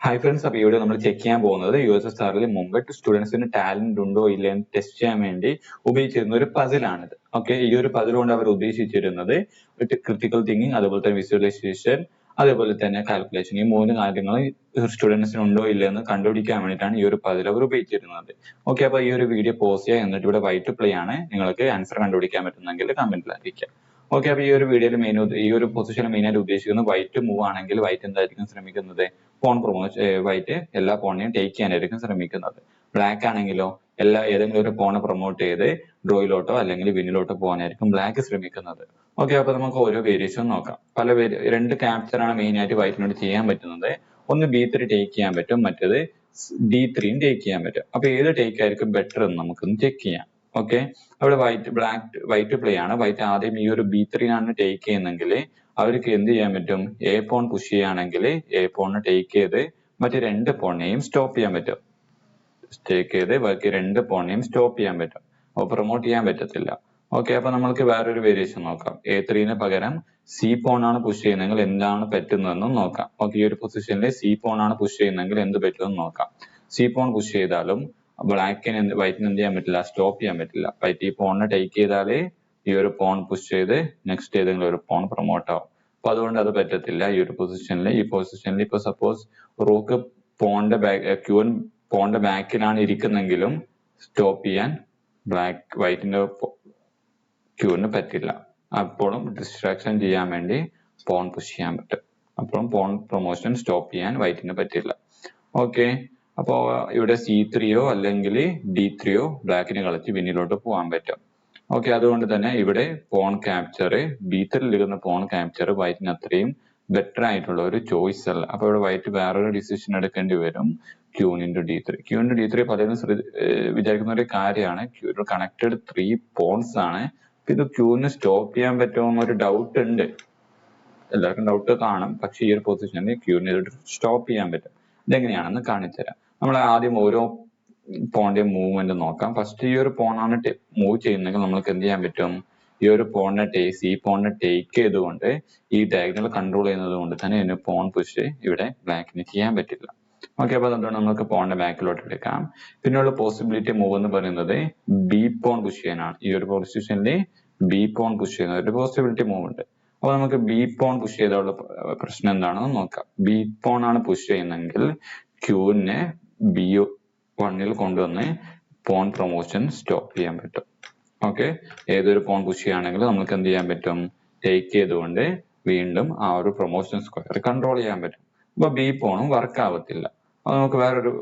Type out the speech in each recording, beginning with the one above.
Hi friends അപ്പോൾ ഇവിടെ നമ്മൾ ചെക്ക് ചെയ്യാൻ പോകുന്നത് യു എസ് എസ് ആറിൽ മുമ്പ് സ്റ്റുഡൻസിന് ടാലന്റ് ഉണ്ടോ ഇല്ല എന്ന് ടെസ്റ്റ് ചെയ്യാൻ വേണ്ടി ഉപയോഗിച്ചിരുന്ന ഒരു പസിലാണിത് ഓക്കെ ഈ ഒരു പസിൽ കൊണ്ട് അവർ ഉദ്ദേശിച്ചിരുന്നത് ക്രിട്ടിക്കൽ തിങ്കിങ് അതുപോലെ തന്നെ വിഷ്വലൈസേഷൻ അതേപോലെ തന്നെ കാൽക്കുലേഷൻ ഈ മൂന്ന് കാര്യങ്ങൾ സ്റ്റുഡൻസിന് ഉണ്ടോ ഇല്ല എന്ന് കണ്ടുപിടിക്കാൻ വേണ്ടിയിട്ടാണ് ഈ ഒരു പതിൽ അവർ ഉപയോഗിച്ചിരുന്നത്. ഓക്കെ അപ്പോൾ ഈ ഒരു വീഡിയോ പോസ് ചെയ്യുക. എന്നിട്ട് ഇവിടെ വൈറ്റ് പ്ലേ ആണ്. നിങ്ങൾക്ക് ആൻസർ കണ്ടുപിടിക്കാൻ പറ്റുന്നെങ്കിൽ കമന്റിൽ അറിയിക്കാം ഓക്കെ അപ്പൊ ഈ ഒരു വീഡിയോയിൽ മെയിൻ ഈ ഒരു പൊസിഷൻ മെയിൻ ആയിട്ട് ഉദ്ദേശിക്കുന്നത് വൈറ്റ് മൂവ് ആണെങ്കിൽ വൈറ്റ് എന്തായിരിക്കും ശ്രമിക്കുന്നത്? ഫോൺ പ്രൊമോഷൻ വൈറ്റ് എല്ലാ ഫോണിനെയും ടേക്ക് ചെയ്യാനായിരിക്കും ശ്രമിക്കുന്നത്. ബ്ലാക്ക് ആണെങ്കിലോ എല്ലാ ഏതെങ്കിലും ഒരു ഫോണ് പ്രൊമോട്ട് ചെയ്ത് ഡ്രോയിലോട്ടോ അല്ലെങ്കിൽ വിന്നിലോട്ടോ പോകാനായിരിക്കും ബ്ലാക്ക് ശ്രമിക്കുന്നത്. ഓക്കെ അപ്പൊ നമുക്ക് ഓരോ വേരിയേഷൻ നോക്കാം. പല രണ്ട് ക്യാപ്ചർ ആണ് മെയിൻ ആയിട്ട് വൈറ്റിനോട് ചെയ്യാൻ പറ്റുന്നത്. ഒന്ന് ബി ത്രീ ടേക്ക് ചെയ്യാൻ പറ്റും മറ്റേത് ഡി ത്രീയും ടേക്ക് ചെയ്യാൻ പറ്റും. അപ്പൊ ഏത് ടേക്ക് ആയിരിക്കും ബെറ്റർ എന്ന് നമുക്കൊന്ന് ചെക്ക് ചെയ്യാം. ഓക്കെ അവിടെ വൈറ്റ് ബ്ലാക്ക് വൈറ്റ് പ്ലേ ആണ്. വൈറ്റ് ആദ്യം ഈ ഒരു ബി ആണ് ടേക്ക് ചെയ്യുന്നെങ്കിൽ അവർക്ക് എന്ത് ചെയ്യാൻ പറ്റും? എ പോൺ പുഷ് ചെയ്യുകയാണെങ്കിൽ എ പോണിന് ടേക്ക് ചെയ്ത് മറ്റ് രണ്ട് പോണിനെയും സ്റ്റോപ്പ് ചെയ്യാൻ പറ്റും. ടേക്ക് ചെയ്ത് ബാക്കി രണ്ട് പോണിനെയും സ്റ്റോപ്പ് ചെയ്യാൻ പറ്റും. അപ്പോൾ പ്രൊമോട്ട് ചെയ്യാൻ പറ്റത്തില്ല. ഓക്കെ അപ്പൊ നമ്മൾക്ക് വേറൊരു വേരിയേഷൻ നോക്കാം. എ ത്രീന് പകരം സി പോൺ ആണ് പുഷ് ചെയ്യുന്നതെങ്കിൽ എന്താണ് പറ്റുന്നതെന്നും നോക്കാം. ഓക്കെ ഈ ഒരു പൊസിഷനിൽ സി പോൺ ആണ് പുഷ് ചെയ്യുന്നതെങ്കിൽ എന്ത് പറ്റുമെന്ന് നോക്കാം. സി പോൺ പുഷ് ചെയ്താലും ബ്ലാക്കിന് വൈറ്റിന് എന്ത് ചെയ്യാൻ പറ്റില്ല സ്റ്റോപ്പ് ചെയ്യാൻ പറ്റില്ല. വൈറ്റ് ഈ പോണിനെ ടേക്ക് ചെയ്താലേ ഈ ഒരു പോൺ പുഷ് ചെയ്ത് നെക്സ്റ്റ് ഏതെങ്കിലും ഒരു പോൺ പ്രൊമോട്ട് ആവും. അപ്പൊ അതുകൊണ്ട് അത് പറ്റത്തില്ല ഈ ഒരു പൊസിഷനിൽ ഈ പൊസിഷനിൽ ഇപ്പൊ സപ്പോസ് റൂക്ക് പോണിന്റെ ബാക്ക് ക്യൂൻ പോണിന്റെ ബാക്കിലാണ് ഇരിക്കുന്നെങ്കിലും സ്റ്റോപ്പ് ചെയ്യാൻ ബ്ലാക്ക് വൈറ്റിന്റെ ക്യൂവിന് പറ്റില്ല. അപ്പോഴും ഡിസ്ട്രാക്ഷൻ ചെയ്യാൻ വേണ്ടി പോൺ പുഷ് ചെയ്യാൻ പറ്റും. അപ്പോഴും പോൺ പ്രൊമോഷൻ സ്റ്റോപ്പ് ചെയ്യാൻ വൈറ്റിന് പറ്റില്ല. ഓക്കെ അപ്പോ ഇവിടെ സി ത്രീയോ അല്ലെങ്കിൽ ഡി ത്രീയോ ബ്ലാക്കിന് കളിച്ച് പിന്നിലോട്ട് പോകാൻ പറ്റും. ഓക്കെ അതുകൊണ്ട് തന്നെ ഇവിടെ പോൺ ക്യാപ്ചർ ബി ത്രീയിൽ ഇരുന്ന പോൺ ക്യാപ്ചർ വൈറ്റിന് അത്രയും ബെറ്റർ ആയിട്ടുള്ള ഒരു ചോയ്സ് അല്ല. അപ്പൊ ഇവിടെ വൈറ്റ് വേറൊരു ഡിസിഷൻ എടുക്കേണ്ടി വരും. Queen into d three Q into d three പലരും വിചാരിക്കുന്ന ഒരു കാര്യമാണ്. ക്യൂ കണക്റ്റഡ് ത്രീ പോൺസ് ആണ്. ഇത് ക്യൂവിന് സ്റ്റോപ്പ് ചെയ്യാൻ പറ്റുമോ എന്നൊരു ഡൗട്ട് ഉണ്ട്. എല്ലാവർക്കും ഡൗട്ട് കാണും. പക്ഷെ ഈ ഒരു പൊസിഷനിൽ ക്യൂവിന് സ്റ്റോപ്പ് ചെയ്യാൻ പറ്റും. ഇതെങ്ങനെയാണെന്ന് കാണിച്ചുതരാം നമ്മൾ ആദ്യം ഓരോ പോണിന്റെ മൂവ്മെന്റ് നോക്കാം. ഫസ്റ്റ് ഈ ഒരു പോണാണ് മൂവ് ചെയ്യുന്നെങ്കിൽ നമുക്ക് എന്ത് ചെയ്യാൻ പറ്റും? ഈ ഒരു പോണിനെ ടേ ഈ പോണിനെ ടേക്ക് ചെയ്തുകൊണ്ട് ഈ ഡയഗ്നൽ കൺട്രോൾ ചെയ്യുന്നത് കൊണ്ട് തന്നെ ഇതിന് പോൺ പുഷ് ഇവിടെ ബ്ലാക്കിന് ചെയ്യാൻ പറ്റില്ല. ഓക്കെ അപ്പൊ അതുകൊണ്ട് നമുക്ക് പോണിന്റെ ബാക്കിലോട്ട് എടുക്കാം. പിന്നെയുള്ള പോസിബിലിറ്റി മൂവ് എന്ന് പറയുന്നത് ബി പോൺ പുഷ് ചെയ്യാനാണ് ഈ ഒരു പൊസിഷനിൽ ബി പോൺ പുഷ് ചെയ്യുന്ന ഒരു പോസിബിലിറ്റി മൂവ് ഉണ്ട്. അപ്പൊ നമുക്ക് ബി പോൺ പുഷ് ചെയ്തുള്ള പ്രശ്നം എന്താണെന്ന് നോക്കാം. ബി പോൺ ആണ് പുഷ് ചെയ്യുന്നെങ്കിൽ ക്യൂവിനെ ബി വണ്ണിൽ കൊണ്ടുവന്ന് പോൺ പ്രൊമോഷൻ സ്റ്റോപ്പ് ചെയ്യാൻ പറ്റും. ഓക്കെ ഏതൊരു പോൺ പുഷ് ചെയ്യുകയാണെങ്കിലും നമുക്ക് എന്ത് ചെയ്യാൻ പറ്റും? ടേക്ക് ചെയ്തുകൊണ്ട് വീണ്ടും ആ ഒരു പ്രൊമോഷൻ സ്ക്വയർ കൺട്രോൾ ചെയ്യാൻ പറ്റും. അപ്പൊ ബി പോണും വർക്ക് ആവത്തില്ല. അപ്പൊ നമുക്ക് വേറൊരു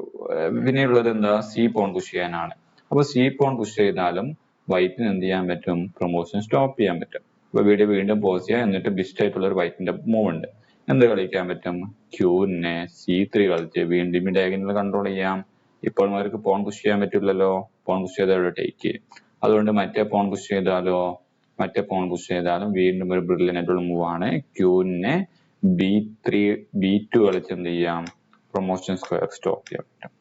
പിന്നെയുള്ളത് എന്താ? സി പോൺ പുഷ് ചെയ്യാനാണ്. അപ്പൊ സി പോൺ പുഷ് ചെയ്താലും വൈറ്റിന് എന്ത് ചെയ്യാൻ പറ്റും? പ്രൊമോഷൻ സ്റ്റോപ്പ് ചെയ്യാൻ പറ്റും. അപ്പൊ വീഡിയോ വീണ്ടും പോസ് ചെയ്യാം എന്നിട്ട് ബിസ്റ്റ് ആയിട്ടുള്ള ഒരു വൈറ്റിന്റെ മൂവ് ഉണ്ട് എന്ത് കളിക്കാൻ പറ്റും? ക്യൂവിനെ സി ത്രീ കളിച്ച് വീണ്ടും ഈ ഡയഗണൽ കൺട്രോൾ ചെയ്യാം. ഇപ്പോൾ അവർക്ക് പോൺ പുഷ് ചെയ്യാൻ പറ്റില്ലല്ലോ. പോൺ പുഷ് ചെയ്താൽ ഇവിടെ ടേക്ക് അതുകൊണ്ട് മറ്റേ പോൺ പുഷ് ചെയ്താലോ? മറ്റേ പോൺ പുഷ് ചെയ്താലും വീണ്ടും ഒരു ബ്രില്യൻ ആയിട്ടുള്ള മൂവ് ആണ് ക്യൂവിനെ ബി ത്രീ ബി ടു കളിച്ച് എന്ത് ചെയ്യാം? പ്രൊമോഷൻ സ്ക്വയർ സ്റ്റോപ്പ് ചെയ്യാൻ പറ്റും.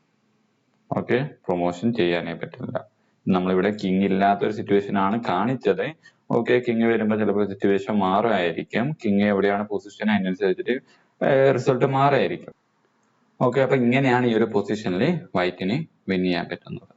ഓക്കെ പ്രൊമോഷൻ ചെയ്യാനേ പറ്റില്ല. നമ്മളിവിടെ കിങ് ഇല്ലാത്ത ഒരു സിറ്റുവേഷൻ ആണ് കാണിച്ചത്. ഓക്കെ കിങ് വരുമ്പോൾ ചിലപ്പോൾ സിറ്റുവേഷൻ മാറുമായിരിക്കും. കിങ് എവിടെയാണ് പൊസിഷൻ അതിനനുസരിച്ചിട്ട് റിസൾട്ട് മാറുമായിരിക്കും. ഓക്കെ അപ്പൊ ഇങ്ങനെയാണ് ഈ ഒരു പൊസിഷനിൽ വൈറ്റിന് വിൻ ചെയ്യാൻ പറ്റുന്നത്.